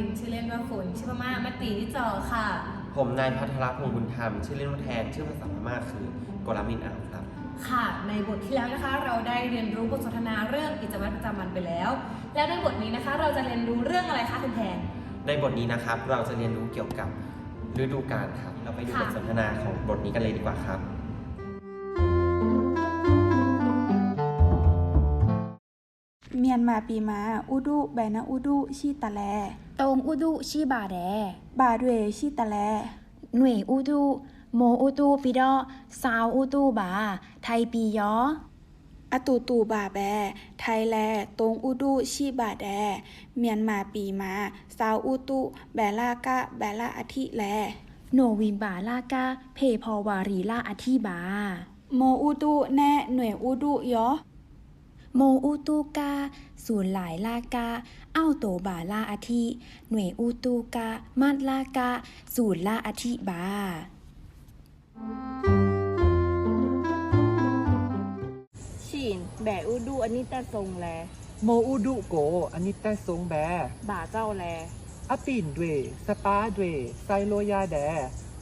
พุมรินทร์ชื่อเล่นว่าฝนชื่อพม่ามาตีที่จอค่ะ ผมนายพัทรพงศ์บุญธรรม ชื่อเล่นว่าแทน ชื่อภาษาพม่าคือโกลามินอ่าวครับ ค่ะ ในบทที่แล้วนะคะ เราได้เรียนรู้บทสนทนาเรื่องกิจวัตรประจำวันไปแล้ว แล้วในบทนี้นะคะ เราจะเรียนรู้เรื่องอะไรคะคุณแทน ในบทนี้นะครับ เราจะเรียนรู้เกี่ยวกับฤดูกาลครับ เราไปดูค่ะบทสนทนาของบทนี้กันเลยดีกว่าครับ เมียนมาปีมา อุดุ แบนะอุดุ ชีตะแล ตรงอุดุชีบาแด บาดเวยชีตะแล หน่วยอุดุโมอุดุปิดอสาวอุดุบา ไทยปียออตูตูบาแบ ไทยแล ตรงอุดุชีบาแด เมียนมาปีมาสาวอุดุแบลากะ แบลาอาทิแล โนวิมบาลากะ เพพอวารีลาอาทิบา โมอุดุแน่หน่วยอุดุยอ โมอุตุกาสูนหลายลากา เอ้าโตบาลาอธิหน่วยอุตุกามัดลากาสูนลาอธิบาฉีนแบอุดูอันนี้แต่ทรงแล โมอูดุโก อันนี้แต่ทรงแบ บ่าเจ้าแลอปินด้วยสปาด้วยไซโลยาแด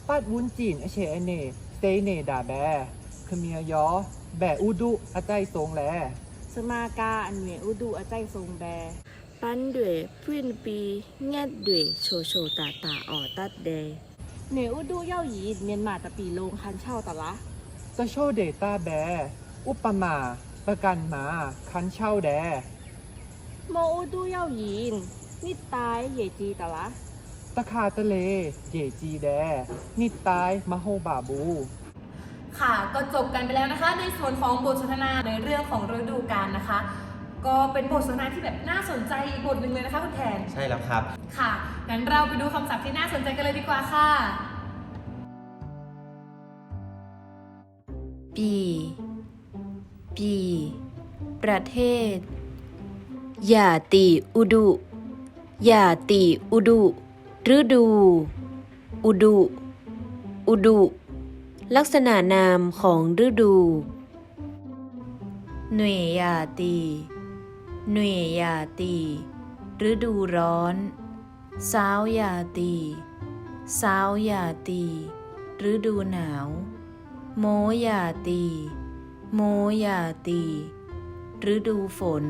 ปัดวุ้นจีนอเชอเนเซเนดาแบขเมียยอ แบอูดุอาใจทรงแล สมากาอันเหนอุดูอาใจทรงแบปั้นด้วยพื้นปีแงดด้วยโชโชตาตาอ่อตัดเดเหนอุดูเย่าหยีเมียนมาตะปีลงคันเช่าตะละตะโชเดตาแบอุปมา ประกันมาคันเช่าแดโมอุดูเย่าหยีนนี่ตายเหยจีตะละ ตะคาตะเล เยจีแด นิดตายมโหบาบู ค่ะก็จบกันไปแล้วนะคะ ในส่วนของบทสนทนาในเรื่องของฤดูกาลนะคะ ก็เป็นบทสนทนาที่แบบน่าสนใจอีกบทหนึ่งเลยนะคะคุณแทนใช่แล้วครับ ค่ะงั้นเราไปดูคำศัพท์ที่น่าสนใจกันเลยดีกว่าค่ะ ปี ปี ประเทศ ยาติอุดุ ยาติอุดุ ฤดู อุดุ อุดุ ลักษณะนามของฤดูหน่วยยาตีหน่วยยาตีฤดูร้อนสาวยาตีสาวยาตีฤดูหนาว โมยาตีโมยาตีฤดูฝน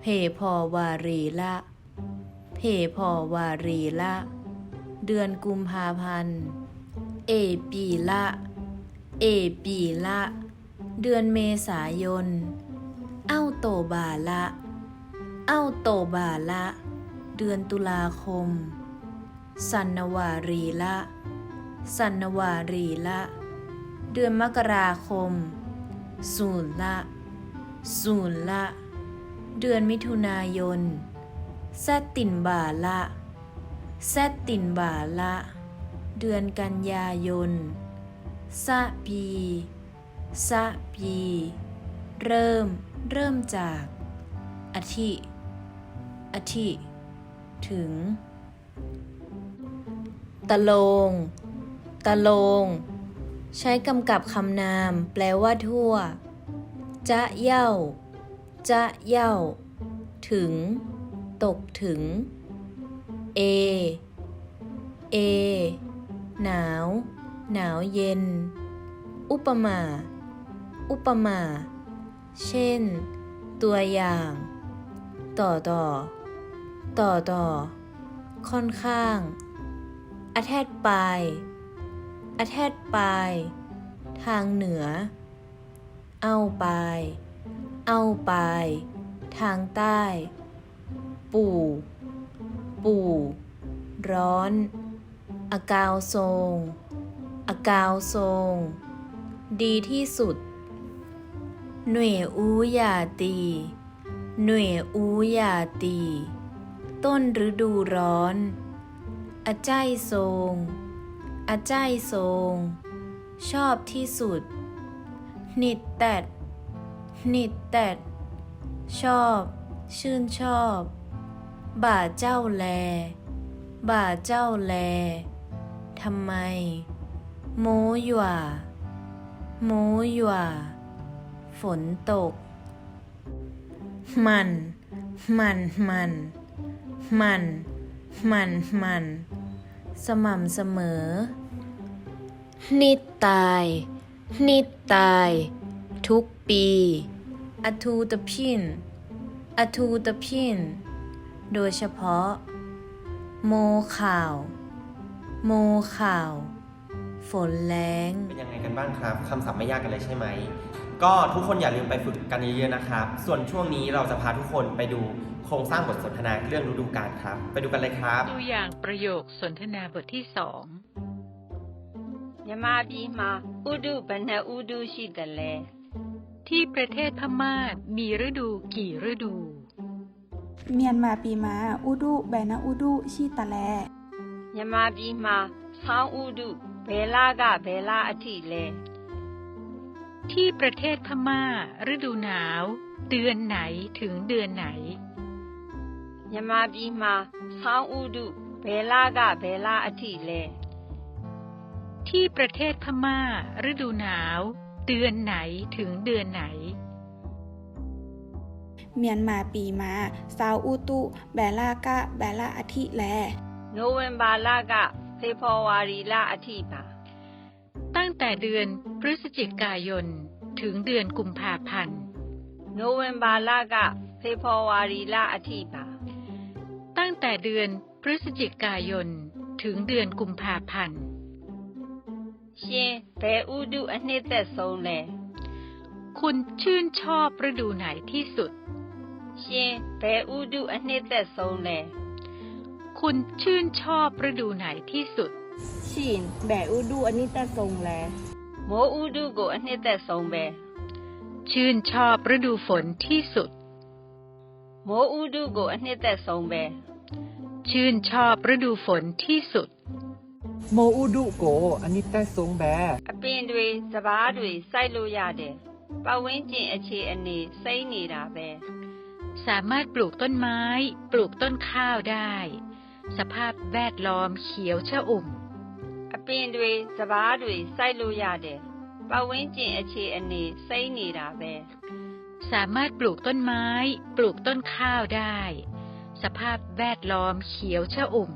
เพพอวารีละ เพพอวารีละ เดือนกุมภาพันธ์ เอปีละ เอปีละ เดือนเมษายน เอ้าโตบาละ เอ้าโตบาละ เดือนตุลาคม สันนวารีละ สันนวารีละ เดือนมกราคม ศูนย์ละ ศูนย์ละ เดือนมิถุนายนแซตินบาละแซตินบาละ เดือนกันยายน สะปี สะปี เริ่ม เริ่มจากอาทิอาทิถึง ตะลง ตะลง ใช้กำกับคำนาม แปลว่าทั่ว จะเย่า จะเย่า ถึง ตกถึง เอ เอ หนาว หนาวเย็น อุปมา อุปมา เช่น ตัวอย่าง ต่อต่อ ต่อต่อ ค่อนข้างอแทดปลายอแทดปลายทางเหนือ เอาปลายเอาปลายทางใต้ ปู่ ปู่ ร้อน อากาวทรงอากาวทรง ดีที่สุด หน่วยอูยาตี หน่วยอูยาตี ต้นฤดูร้อน อาใจายทรงอาใจายทรง ชอบที่สุด นิดแตดนิดแตดชอบ ชื่นชอบ บ่าเจ้าแล บ่าเจ้าแล ทำไมโมหยวาโมหยวาฝนตก มัน มัน มัน มัน มัน มัน สม่ำเสมอ นิดตาย นิดตาย ทุกปีอทูตะพินอทูตะพิน โดยเฉพาะ โมข่าว โมข่าว ฝนแรง เป็นยังไงกันบ้างครับคำศัพท์ไม่ยากกันเลยใช่ไหม ก็ทุกคนอย่าลืมไปฝึกกันเยอะๆนะครับ ส่วนช่วงนี้เราจะพาทุกคนไปดูโครงสร้างบทสนทนาเรื่องฤดูกาลครับ ไปดูกันเลยครับ ตัวอย่างประโยคสนทนาบทที่สอง မြန်မာပြည်မှာဥဒုဘယ်နှဥဒုရှိသလဲ ที่ประเทศพม่ามีฤดูกี่ฤดู เมียนมาปีมาอุดุแบนะอุดุชิตะแล မြန်မာပြည်မှာဆောင်းဥဒုဘယ်လကဘယ်လအထိလဲ ที่ประเทศพม่า ฤดูหนาว เดือนไหนถึงเดือนไหน မြန်မာပြည်မှာဆောင်းဥဒုဘယ်လကဘယ်လအထိလဲ ที่ประเทศพม่า ฤดูหนาว เดือนไหนถึงเดือนไหน เมียนมาปีมาซาวอุตุแบลากะแบลาอาทิแล နိုဝင်ဘာလကဖေဖော်ဝါရီလအထိပါ ตั้งแต่เดือนพฤศจิกายน ถึงเดือนกุมภาพันธ์ နိုဝင်ဘာလကဖေဖော်ဝါရီလအထိပါ ตั้งแต่เดือนพฤศจิกายน ถึงเดือนกุมภาพันธ์ ရှင်ဘယ်ဥဒုအနှစ်သက်ဆုံးလဲ คุณชื่นชอบฤดูไหนที่สุด ရှင်ဘယ်ဥဒုအနှစ်သက်ဆုံးလဲ คุณชื่นชอบฤดูไหนที่สุด ရှင်ဘယ်ဥဒုအနိတ္တဆုံလဲ မိုးဥဒုကိုအနှစ်သက်ဆုံးပဲ ชื่นชอบฤดูฝนที่สุด မိုးဥဒုကိုအနှစ်သက်ဆုံးပဲ ชื่นชอบฤดูฝนที่สุด โมอุดุโกอันนี้แต่ทรงแบ အပင်တွေစပားတွေစိုက်လို့ရတယ်ပတ်ဝန်းကျင်အခြေအနေစိမ့်နေတာပဲ สามารถปลูกต้นไม้ ปลูกต้นข้าวได้ สภาพแวดล้อมเขียวชอุ่ม အပင်တွေစပားတွေစိုက်လို့ရတယ်ပတ်ဝန်းကျင်အခြေအနေစိမ့်နေတာပဲ สามารถปลูกต้นไม้ ปลูกต้นข้าวได้ สภาพแวดล้อมเขียวชอุ่ม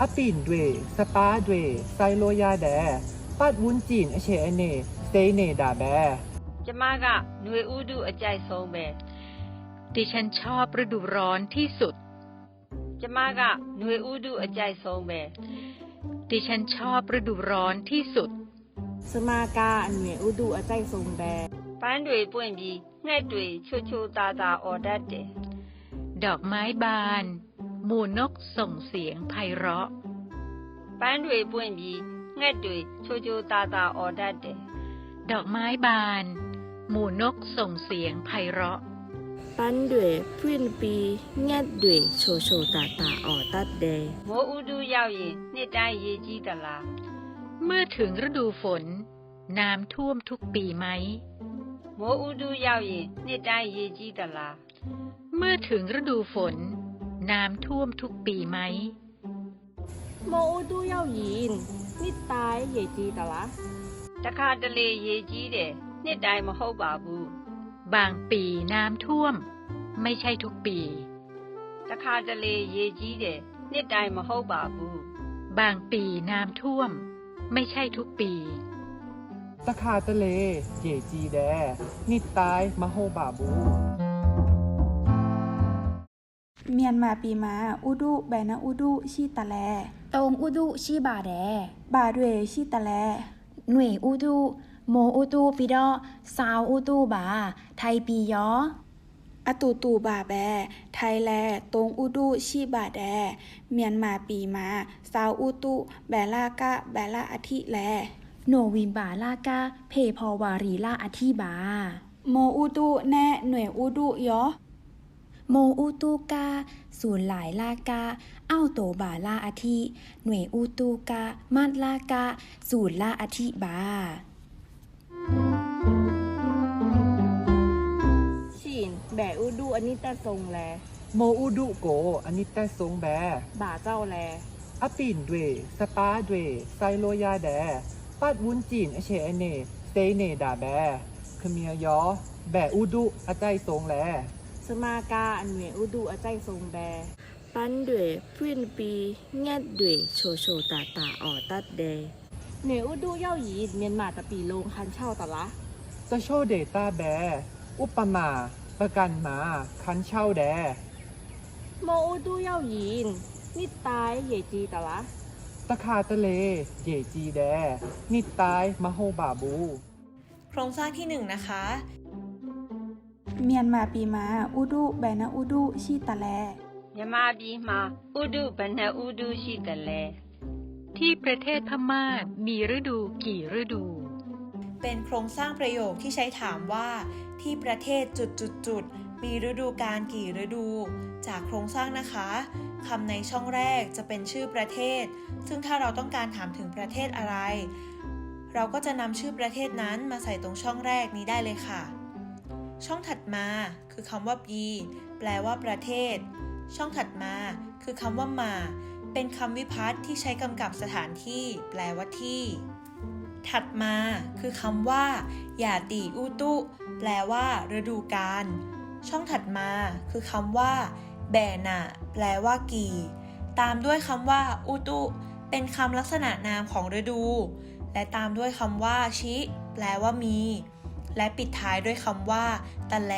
อปินด้วยสปาด้วยไซโลยาแด ปัดวุ้นจีนอเชอเนเซเนดาแบ ကျမကຫນွေဥဒုအကြိုက်ဆုံးပဲ ดิฉันชอบฤดูร้อนที่สุด ကျမကຫນွေဥဒုအကြိုက်ဆုံးပဲ ดิฉันชอบฤดูร้อนที่สุด စမာကာအနွေဥဒုအကြိုက်ဆုံးပဲ ပန်းတွေပွင့်ပြီးငှက်တွေချိုချိုတာတာအော်တတ်တယ် ดอกไม้บาน หมู่นกส่งเสียงไพเราะ ပန်းတွေပွင့်ပြီးငှက်တွေချိုချိုတာတာအော်တတ်တယ် ดอกไม้บาน หมู่นกส่งเสียงไพเราะ ปั้นด้วยพื้นปีเงดด้วยโชโชตาตาออตัดเดโมอุดูยาวเย็นเนี่ได้เยจีตลาเมื่อถึงฤดูฝน น้ำท่วมทุกปีไหมโมอุดูยาวเย็นเนี่ได้เยจีตลาเมื่อถึงฤดูฝน น้ำท่วมทุกปีไหมโมอุดูยาวยินนี่ตายเยจีตละตะคาทะเลเยจีเดเนี่ได้มาเข้บาบู งปีน้ำท่วม ไม่ใช่ทุกปี တခါတလေရေကြီးတယ်နှစ်တိုင်းမဟုတ်ပါဘူး บางปีน้ำท่วม ไม่ใช่ทุกปี ตะคาตะเล เยจีแด นิดตายมะโฮบาบู เมียนมาปีมาอุดุแบนะอุดุชิตะแล ตรงอุดุชิบาแด บาด้วยชิตะแล หน่วยอุดุ โมอุดุปิดอซาวอุดุบา ไทยปียออตูตูบาแบ ไทยแล ตรงอุดุชิบาแด เมียนมาปีมาซาวอุตุ แบลากะ แบลาอาทิแล โนวิมบาลากาเพพอวารีลาอธิบา โมอุตุแน่หน่วยอุดุยอโมอุตุกา ศูนย์หลายลากา เอ้าโตบาลาอธิหน่วยอุตุกา มาดลากา ศูนย์ลาอธิบา อันนี้แต่ทรงแล โมอุดุโกอันนี้แต่ทรงแบบ่าเจ้าแล อปินด้วยสปาด้วยไซโลยาแดปัดวุ้นจีนเอเชเอเนเซเนดาแบคเมียยอ แบอุดุอาใจทรงแล สมากาอันเหวอุดูอาใจทรงแบ ปั้นด้วยพื้นปีเงียดด้วยโชโชตาตาออตัดเดเหนวอุดูเย่าหยีเมียนมาตะปีลงคันเช่าตะละ จะโชว์เดตาแบ อุปมา ประกันมา คันเช่าแด โมอุดูเย่าหยีนนิดตายเหยจีตะละ ตะคาตะเล เยจีแด นิดตายมโฮบาบู โครงสร้างที่หนึ่งนะคะ เมียนมาปีมา อุดุแบนะอุดุชีตะแล မြန်မာပြည်မှာဥဒုဘယ်နှဥဒုရှိတယ်လဲ ที่ประเทศพม่ามีฤดูกี่ฤดู เป็นโครงสร้างประโยคที่ใช้ถามว่า ที่ประเทศจุดจุดจุดๆมีฤดูกาลกี่ฤดู จากโครงสร้างนะคะคำในช่องแรกจะเป็นชื่อประเทศ ซึ่งถ้าเราต้องการถามถึงประเทศอะไร เราก็จะนำชื่อประเทศนั้นมาใส่ตรงช่องแรกนี้ได้เลยค่ะ ช่องถัดมาคือคำว่าปีแปลว่าประเทศ ช่องถัดมาคือคำว่ามา เป็นคำวิพัตน์ที่ใช้กำกับสถานที่ แปลว่าที่ ถัดมาคือคำว่าอย่าตีอุตุ แปลว่าฤดูกาลช่องถัดมาคือคำว่า แบนะแปลว่ากี่ ตามด้วยคำว่าอุตุ เป็นคำลักษณะนามของฤดู และตามด้วยคำว่าชิ แปลว่ามี และปิดท้ายด้วยคำว่าตะแล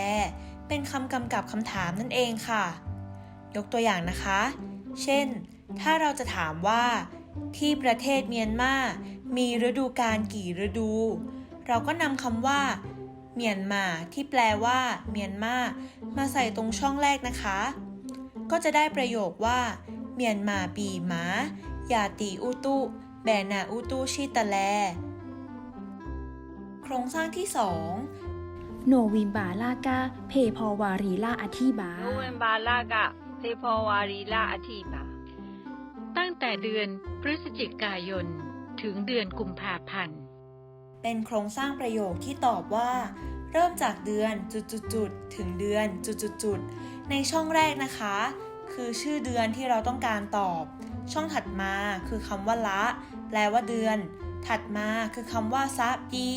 เป็นคำกำกับคำถามนั่นเองค่ะ ยกตัวอย่างนะคะ เช่น ถ้าเราจะถามว่า ที่ประเทศเมียนมา มีฤดูการกี่ฤดู เราก็นำคำว่าเมียนมาที่แปลว่าเมียนมามาใส่ตรงช่องแรกนะคะ ก็จะได้ประโยคว่าเมียนมาปีหมายาตีอุตุแบนาอุตุชิตะแล โครงสร้างที่สองโนวิมบาลากาเพพอวารีลาอธิบาโนวิมบาลากาเพพอวารีลาอธิบา ตั้งแต่เดือนพฤศจิกายน ถึงเดือนกุมภาพันธ์ เป็นโครงสร้างประโยคที่ตอบว่า เริ่มจากเดือนจุดๆถึงเดือนจุดๆในช่องแรกนะคะ คือชื่อเดือนที่เราต้องการตอบ ช่องถัดมาคือคำว่าละ แปลว่าเดือน ถัดมาคือคำว่าซับยี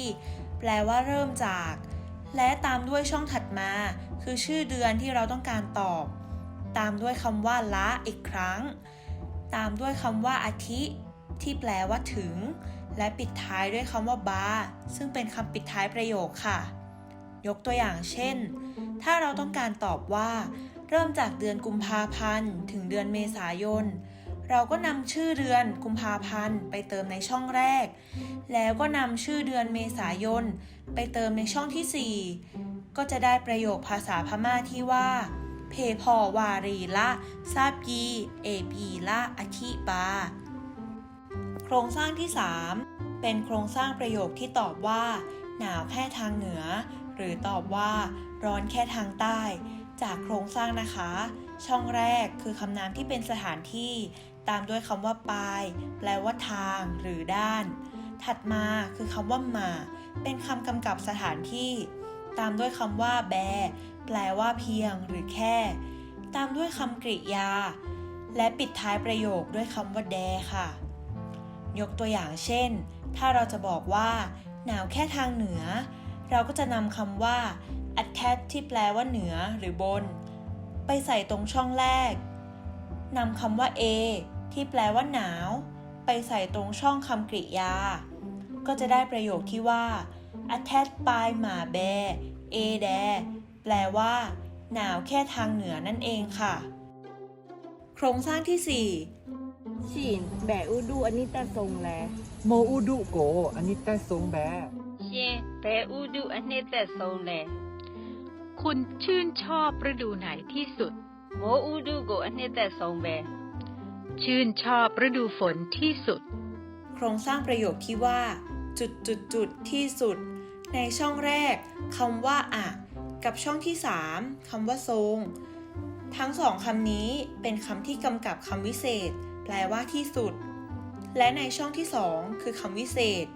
แปลว่าเริ่มจาก และตามด้วยช่องถัดมา คือชื่อเดือนที่เราต้องการตอบ ตามด้วยคำว่าละอีกครั้ง ตามด้วยคำว่าอาทิ ที่แปลว่าถึง และปิดท้ายด้วยคำว่าบาซึ่งเป็นคำปิดท้ายประโยคค่ะ ยกตัวอย่างเช่น ถ้าเราต้องการตอบว่า เริ่มจากเดือนกุมภาพันธ์ถึงเดือนเมษายน เราก็นำชื่อเดือนกุมภาพันธ์ไปเติมในช่องแรก แล้วก็นำชื่อเดือนเมษายน ไปเติมในช่องที่ 4 ก็จะได้ประโยคภาษาพม่าที่ว่าเพพอวารีละซาบยีเอปีละอธิบา ครงสร้างที่ 3 เป็นโครงสร้างประโยคที่ตอบว่า หนาวแค่ทางเหนือ หรือตอบว่า ร้อนแค่ทางใต้ จากโครงสร้างนะคะ ช่องแรกคือคำนามที่เป็นสถานที่ ตามด้วยคำว่าปลาย แปลว่าทางหรือด้าน ถัดมาคือคำว่ามา เป็นคำกำกับสถานที่ ตามด้วยคำว่าแบ แปลว่าเพียงหรือแค่ ตามด้วยคำกริยา และปิดท้ายประโยคด้วยคำว่าแดค่ะ ยกตัวอย่างเช่น ถ้าเราจะบอกว่า หนาวแค่ทางเหนือ เราก็จะนำคำว่า attach ที่แปลว่าเหนือหรือบน ไปใส่ตรงช่องแรกนำคำว่า a ที่แปลว่าหนาว ไปใส่ตรงช่องคำกริยา ก็จะได้ประโยคที่ว่า attach by หมาแบ a แดแปลว่า หนาวแค่ทางเหนือนั่นเองค่ะ โครงสร้างที่ 4 ฉีนแบอุดูอันนี้แต่ทรงแล โมอุดุโก อันนี้แต่ทรงแบ ရှင်ဘယ်ဥဒုအနှစ်သက်ဆုံးလဲ คุณชื่นชอบฤดูไหนที่สุด မိုးဥဒုကိုအနှစ်သက်ဆုံးပဲ ชื่นชอบฤดูฝนที่สุด โครงสร้างประโยคที่ว่า จุดจุดจุดที่สุด ในช่องแรกคำว่าอะกับช่องที่ 3คำว่าทรง ทั้งสองคำนี้เป็นคำที่กำกับคำวิเศษ แป ลว่าที่สุด และในช่องที่ 2 คือคำวิเศษ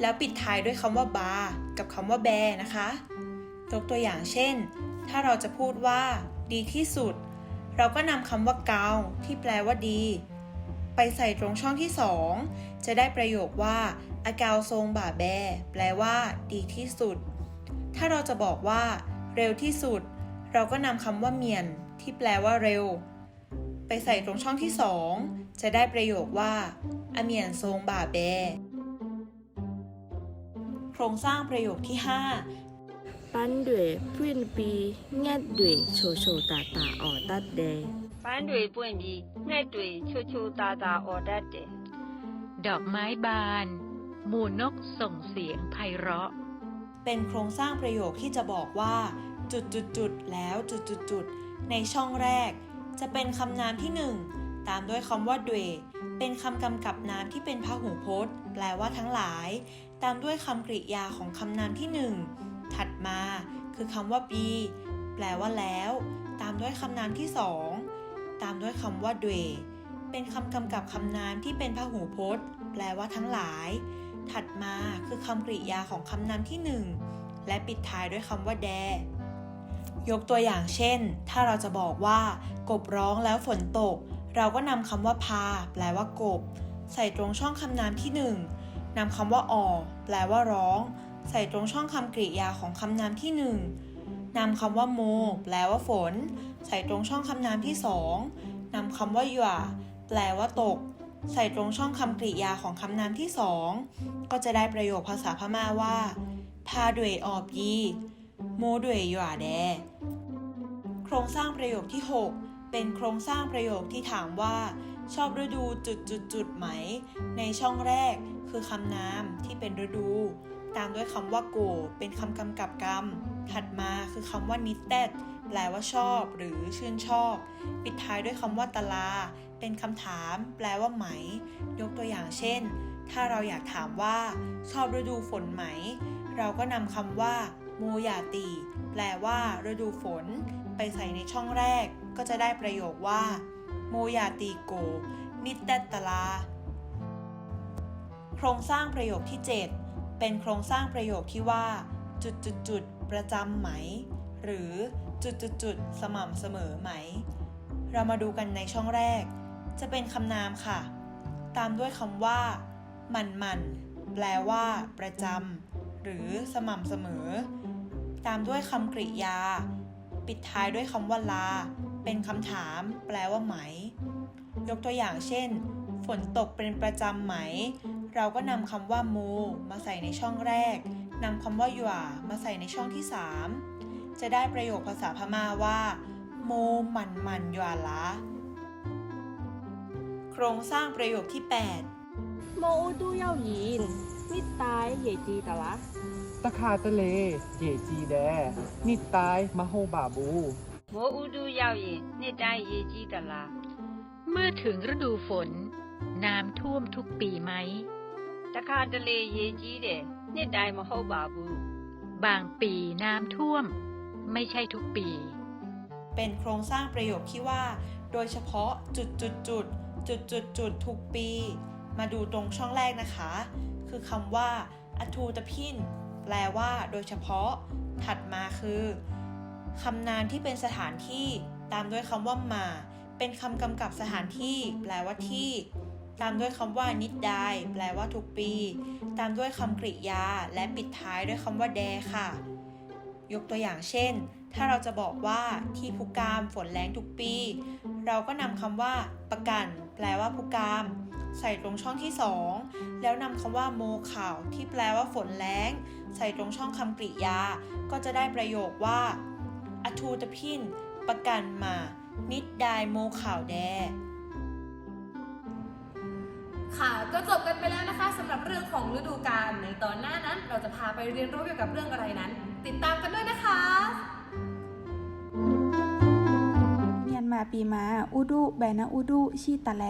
แล้วปิดท้ายด้วยคำว่าบากับคำว่าแบนะคะยกตัวอย่างเช่น ถ้าเราจะพูดว่า ดีที่สุด เราก็นำคำว่าเกาที่แปลว่าดี ไปใส่ตรงช่องที่ 2 จะได้ประโยคว่าอากาวทรงบ่าแบ แปลว่า ดีที่สุด ถ้าเราจะบอกว่า เร็วที่สุด เราก็นำคำว่าเมียน ที่แปลว่าเร็ว ไปใส่ตรงช่องที่ 2 จะได้ประโยคว่าอเมียนทรงบาเบโครงสร้างประโยคที่ 5 ปั้นด้วยพุ่นปีแงด้วยโชโชตาตาออตัดเดปั้นด้วยพุ่นปีแงด้วยโชโชตาตาออตัดเดดอกไม้บาน หมูนกส่งเสียงไพเราะ เป็นโครงสร้างประโยคที่จะบอกว่า จุดจุดจุดแล้วจุดจุดจุดในช่องแรก จะเป็นคำนามที่หนึ่งตามด้วยคำว่าด้วเป็นคำกำกับนามที่เป็นพหูพจน์ แปลว่าทั้งหลาย ตามด้วยคำกริยาของคำนามที่หนึ่งถัดมา คือคำว่าปีแปลว่าแล้ว ตามด้วยคำนามที่สองตามด้วยคำว่าด้วเป็นคำกำกับคำนามที่เป็นพหูพจน์ แปลว่าทั้งหลาย ถัดมาคือคำกริยาของคำนามที่หนึ่งและปิดท้ายด้วยคำว่าแด ยกตัวอย่างเช่น ถ้าเราจะบอกว่า กบร้องแล้วฝนตก เราก็นำคำว่าพา แปลว่ากบ ใส่ตรงช่องคำนามที่หนึ่งนำคำว่าออแปลว่าร้อง ใส่ตรงช่องคำกริยาของคำนามที่หนึ่งนำคำว่าโม แปลว่าฝน ใส่ตรงช่องคำนามที่สองนำคำว่าหย่าแปลว่าตก ใส่ตรงช่องคำกริยาของคำนามที่สองก็จะได้ประโยคภาษาพม่าว่าพาด้วยออบยี โมดวยหย่าแด โครงสร้างประโยคที่ 6 เป็นโครงสร้างประโยคที่ถามว่า ชอบฤดูจุดจุดจุดไหม ในช่องแรกคือคำนามที่เป็นฤดู ตามด้วยคำว่าโก เป็นคำกำกับกรรม ถัดมาคือคำว่านิเต็ดแปลว่าชอบหรือชื่นชอบ ปิดท้ายด้วยคำว่าตลา เป็นคำถาม แปลว่าไหม ยกตัวอย่างเช่น ถ้าเราอยากถามว่า ชอบฤดูฝนไหม เราก็นำคำว่า มยาตี แปลว่า ฤดูฝน ไปใส่ในช่องแรก ก็จะได้ประโยคว่าโมยาตีโก นิตเตตลา โครงสร้างประโยคที่ 7 เป็นโครงสร้างประโยคที่ว่า จุดจุดจุดประจำไหม หรือจุดจุดจุดสม่ำเสมอไหม เรามาดูกันในช่องแรก จะเป็นคำนามค่ะ ตามด้วยคำว่า มันมันแปลว่า ประจำ หรือสม่ำเสมอ ตามด้วยคำกริยา ปิดท้ายด้วยคำว่าลา เป็นคำถาม แปลว่าไหม ยกตัวอย่างเช่น ฝนตกเป็นประจำไหม เราก็นำคำว่าโมมาใส่ในช่องแรกนำคำว่าหย่ามาใส่ในช่องที่ 3 จะได้ประโยคภาษาพม่าว่าโมหมันหมันหย่าละโครงสร้างประโยคที่ 8โมอูดูเย่าหยิน มิดตายเหยจีตะละ ตะขาตะเล เยจีแด นิดตายมะโฮบาบู မိုးဥတုရောက်ရင်နှစ်တိုင်းရေကြီးသလား เมื่อถึงฤดูฝน น้ำท่วมทุกปีไหม တခါတလေရေကြီးတယ်နှစ်တိုင်းမဟုတ်ပါဘူး บางปีน้ำท่วม ไม่ใช่ทุกปี เป็นโครงสร้างประโยคที่ว่า โดยเฉพาะจุดจุดจุดจุดจุดจุดทุกปี มาดูตรงช่องแรกนะคะ คือคำว่าอทูตพินแปลว่า โดยเฉพาะ ถัดมาคือคำนามที่เป็นสถานที่ ตามด้วยคำว่ามา เป็นคำกำกับสถานที่ แปลว่าที่ ตามด้วยคำว่านิดไดแปลว่าทุกปี ตามด้วยคำกริยา และปิดท้ายด้วยคำว่าแดค่ะ ยกตัวอย่างเช่น ถ้าเราจะบอกว่าที่ภูกามฝนแรงทุกปี เราก็นำคำว่าประกันแปลว่าภูกามใส่ตรงช่องที่ 2 แล้วนำคำว่าโมข่าวที่แปลว่าฝนแรงใส่ตรงช่องคำกริยา ก็จะได้ประโยคว่าอทูตพินประกันมา นิดไดโมข่าวแด ค่ะก็จบกันไปแล้วนะคะสำหรับเรื่องของฤดูกาลในตอนหน้านั้น เราจะพาไปเรียนรู้เกี่ยวกับเรื่องอะไรนั้น ติดตามกันด้วยนะคะ มียนมาปีมาอุดุแบนะอุดุชีตะแล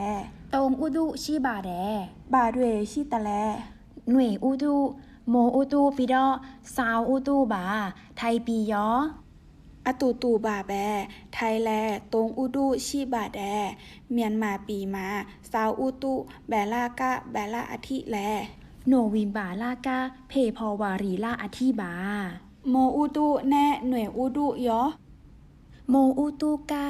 ตรงอุดุชีบาแด บาด้วยชีตะแล หน่วยอุดุโมอุดุปิดอสาวอุดุบา ไทยปียออตูตูบาแบ ไทยแล ตรงอุดุชีบาแด เมียนมาปีมาซาวอุตุแบลากะแบลาอาทิแล โนวิมบาลากาเพพอวารีลาอธิบา โมอุตุแน่หน่วยอุดุยอ โมอุตูกา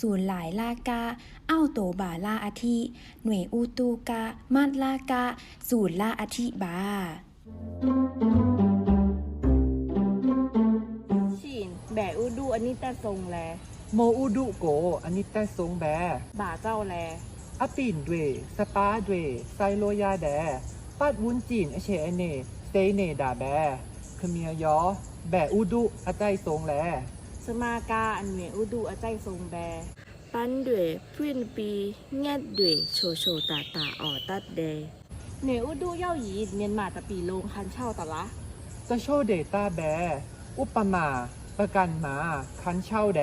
ศูนย์หลายลากา เอ้าโตบาลาอาทิ หน่วยอุตูกา มาดลากา ศูนย์ลาอาทิบาฉินแบอูดูอันนี้แต่ทรงแลนโมอุดุโก อันนี้แต่ทรงแบ บ่าเจ้าแลอะปีนด้วยสปาด้วยไซโลยาแดปัดวุ้นจีนอเชอเนเซเนดาแบขเมียยอ แบอุดุอาใจทรงแล สมากาอันเหวอุดูอาใจทรงแบปันด้วยพื้นปีแงดด้วยโชโชตาตาออตัดเดเหนอุดูเย่าหยีเมียนมาตะปีโลงคันเช่าตะละจะโชว์เดต้าแบ อุปมา ประกันมาคันเช่าแด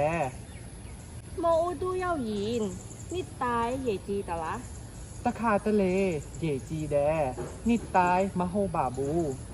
โมอุดูเย่าหยีนนิดตายเหยจีตะละตะคาตะเล เยจีแด นิดตายมะโฮบาบูโ